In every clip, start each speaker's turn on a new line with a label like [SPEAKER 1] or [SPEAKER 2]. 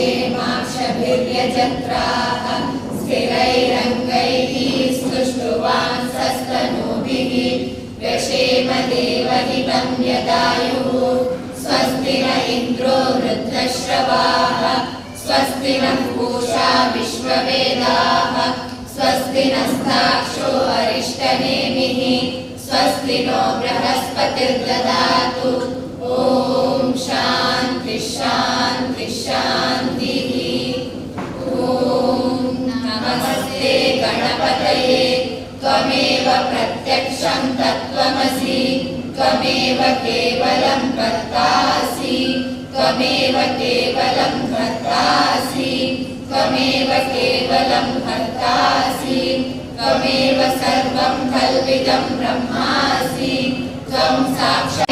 [SPEAKER 1] क्षेमाक्षभिर्यजत्राः स्थिरैरङ्गैः सुष्टुवाः व्यशेमदेवयुः स्वस्ति न इन्द्रो वृद्धश्रवाः स्वस्ति नः पूषा विश्ववेदाः स्वस्ति नस्ताक्षो अरिष्टनेमिः स्वस्ति नो बृहस्पतिर्ददातु। ॐ गणपतये, त्वमेव प्रत्यक्षं तत्त्वमसि, त्वमेव केवलं कर्तासि, त्वमेव केवलं कर्तासि, त्वमेव केवलं कर्तासि, त्वमेव सर्वं कल्पितं ब्रह्मासि, त्वं साक्षात्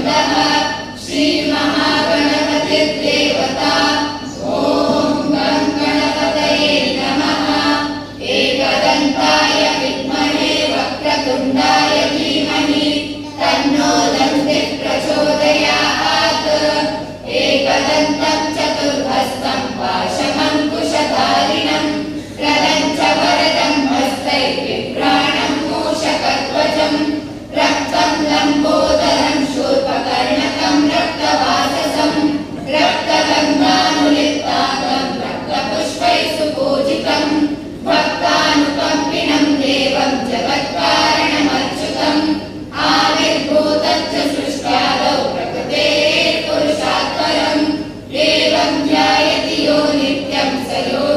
[SPEAKER 1] إنها एवं जायति यो नित्यं स यो